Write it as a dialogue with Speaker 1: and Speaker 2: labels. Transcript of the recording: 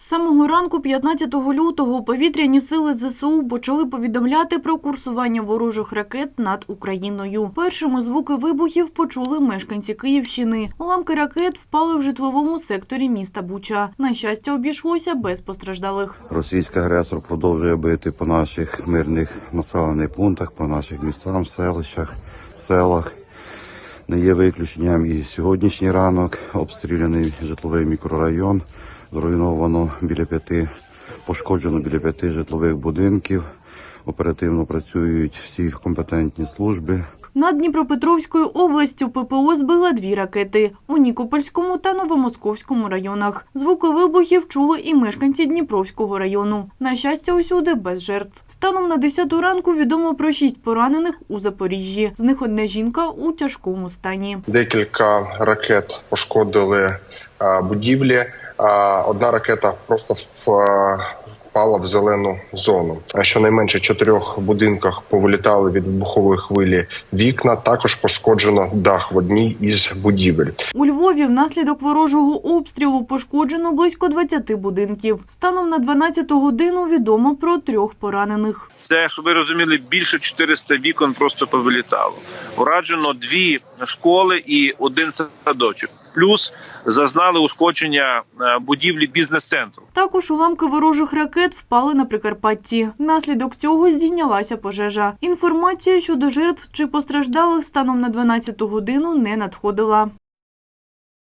Speaker 1: З самого ранку 15 лютого повітряні сили ЗСУ почали повідомляти про курсування ворожих ракет над Україною. Першими звуки вибухів почули мешканці Київщини. Уламки ракет впали в житловому секторі міста Буча. На щастя, обійшлося без постраждалих.
Speaker 2: Російський агресор продовжує бити по наших мирних населених пунктах, по наших містам, селищах, селах. Не є виключенням і сьогоднішній ранок обстріляний житловий мікрорайон. Зруйновано біля п'яти, пошкоджено біля п'яти житлових будинків. Оперативно працюють всі компетентні служби.
Speaker 1: Над Дніпропетровською областю ППО збила дві ракети у Нікопольському та Новомосковському районах. Звуки вибухів чули і мешканці Дніпровського району. На щастя, усюди без жертв. Станом на 10 ранку відомо про шість поранених у Запоріжжі. З них одна жінка у тяжкому стані.
Speaker 3: Декілька ракет пошкодили будівлі. Одна ракета просто в- впала в зелену зону. А Щонайменше чотирьох будинках повилітали від вибухової хвилі вікна. Також пошкоджено дах в одній із будівель.
Speaker 1: У Львові внаслідок ворожого обстрілу пошкоджено близько 20 будинків. Станом на 12 годину відомо про трьох поранених.
Speaker 4: Це, щоб ви розуміли, більше 400 вікон просто повилітало. Ураджено дві школи і один садочок. Плюс зазнали ушкодження е, будівлі бізнес-центру.
Speaker 1: Також уламки ворожих ракет впали на Прикарпатті. Внаслідок цього здійнялася пожежа. Інформація щодо жертв чи постраждалих станом на 12 годину не надходила.